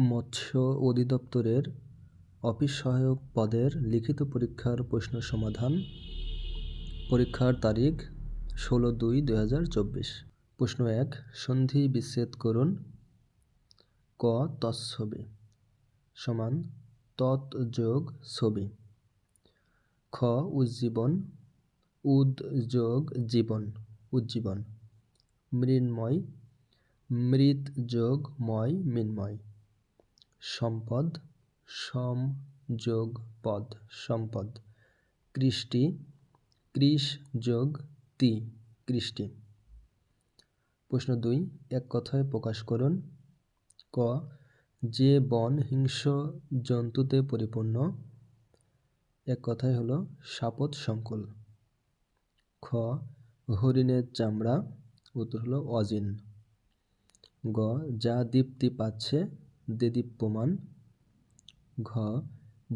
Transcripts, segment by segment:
মৎস্য অধিদপ্তরের অফিস সহায়ক পদের লিখিত পরীক্ষার প্রশ্ন সমাধান। পরীক্ষার তারিখ ষোলো দুই দু হাজার চব্বিশ। প্রশ্ন এক, সন্ধি বিচ্ছেদ করুন। ক তৎছবি সমান, তৎ যোগ ছবি। খ, উজ্জীবন। উদ যোগ জীবন। উজ্জীবন। মৃন্ময়। মৃত যোগ ময় মিন্ময়। সম্পদ, সম যোগ পদ, সম্পদ। কৃষ্টি, কৃষ যোগ তি, কৃষ্টি। প্রশ্ন দুই, এক কথায় প্রকাশ করুন। ক, যে বন হিংস্র জন্তুতে পরিপূর্ণ, এক কথায় হলো সাপত সংকুল। খ, হরিণের চামড়া, উত্তর হলো অজিন। গ, যা দীপ্তি পাচ্ছে দেদীপ্যমান। ঘ,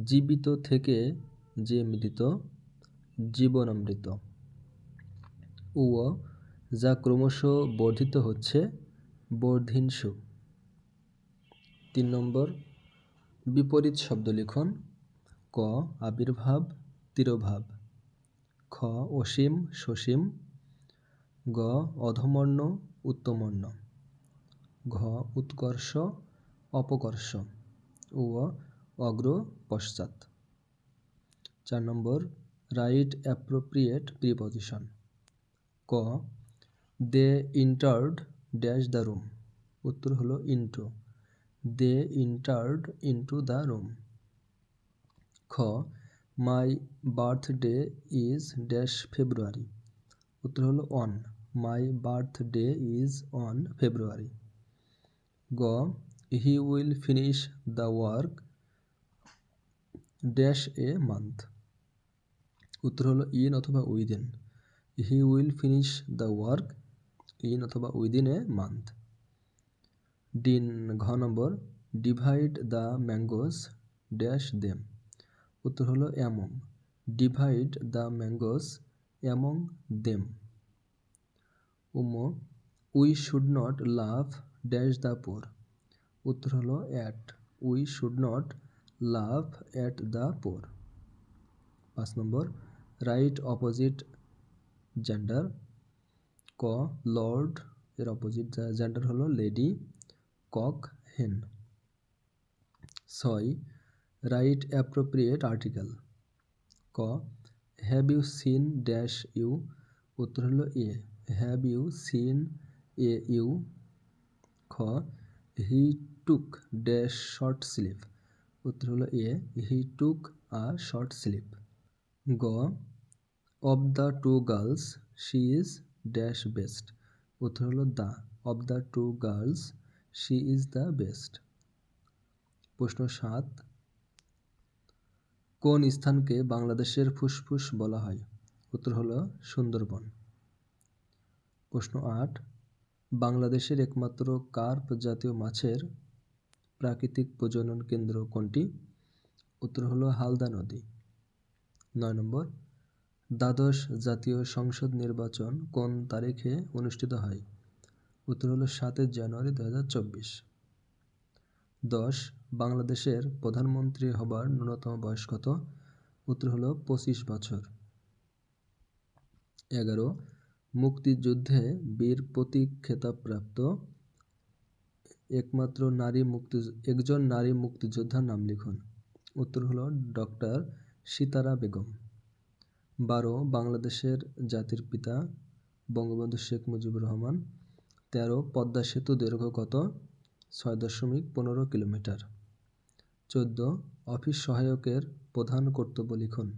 জীবিত থেকে যে মৃত জীবনামৃত। উ, যা ক্রমশ বর্ধিত হচ্ছে, বর্ধিনসু। তিন নম্বর, বিপরীত শব্দ লিখন ক, আবির্ভাব, তিরোভাব। খ, অসীম, সসীম। গ, অধমর্ণ, উত্তমর্ণ। ঘ, উৎকর্ষ অপকর্ষ ও অগ্র পশ্চাৎ চার নম্বর, রাইট অ্যাপ্রোপ্রিয়েট প্রিপজিশন। ক, they entered dash the room. উত্তর হলো into they entered into the room. খ, my birthday is dash February. উত্তর হলো on my birthday is on February. গ he will finish the work dash a month. উত্তর হলো in অথবা within. He will finish the work in অথবা within a month. ডিন, ঘ number, divide the mangoes, dash them. উত্তর হলো among divide the mangoes among them. Um we should not love dash the poor. উত্তর হলো at we should not love at the poor পাঁচ নম্বর right opposite gender ক lord এর opposite gender হলো lady cock hen ছয় right appropriate article ক have you seen dash ewe উত্তর হলো a have you seen a ewe খ he took dash short sleep. উত্তর হলো a, he took a short sleep. গ, of the two girls, she is dash best. উত্তর হলো the of the two girls, she is the best. প্রশ্ন সাত, কোন স্থানকে বাংলাদেশের ফুসফুস বলা হয়? উত্তর হলো সুন্দরবন। প্রশ্ন আট বাংলাদেশের একমাত্র কার্প জাতীয় মাছের প্রাকৃতিক প্রজনন কেন্দ্র কোনটি? উত্তর হলো হালদা নদী। নয় নম্বর, দ্বাদশ জাতীয় সংসদ নির্বাচন কোন তারিখে অনুষ্ঠিত হয়? উত্তর হলো সাতের জানুয়ারি দু হাজার চব্বিশ। দশ, বাংলাদেশের প্রধানমন্ত্রী হবার ন্যূনতম বয়স কত? উত্তর হলো পঁচিশ বছর। এগারো মুক্তিযুদ্ধে বীর প্রতীক খেতাবপ্রাপ্ত একমাত্র নারী মুক্তি, একজন নারী মুক্তিযোদ্ধার নাম লিখুন। উত্তর হলো ডক্টর সীতারা বেগম। বারো, বাংলাদেশের জাতির পিতা বঙ্গবন্ধু শেখ মুজিবুর রহমান। তেরো, পদ্মা সেতু দৈর্ঘ্য কত? ছয় দশমিক পনেরো কিলোমিটার। চোদ্দ, অফিস সহায়কের প্রধান কর্তব্য লিখুন।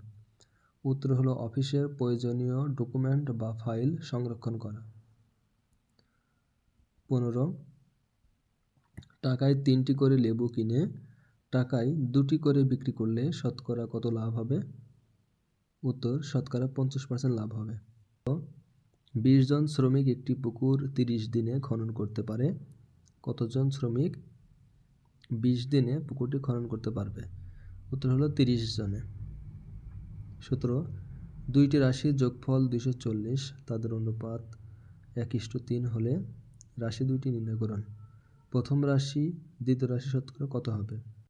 উত্তর হলো অফিসের প্রয়োজনীয় ডকুমেন্ট বা ফাইল সংরক্ষণ করা। পনেরো, টাকায় তিনটি করে লেবু কিনে, টাকায় দুটি করে বিক্রি করলে শতকরা কত লাভ হবে? উত্তর, শতকরা পঞ্চাশ পার্সেন্ট লাভ হবে। বিশ জন শ্রমিক একটি পুকুর তিরিশ দিনে খনন করতে পারে। কতজন শ্রমিক? বিশ দিনে পুকুরটি খনন করতে পারবে। উত্তর হলো তিরিশ জনে। সতেরো, দুইটি রাশির যোগফল দুইশো চল্লিশ, তাদের অনুপাত এক ইষ্ট তিন হলে রাশি দুইটি নির্ণয় করুন। প্রথম রাশি, দ্বিতীয় রাশি শতকরা কত হবে?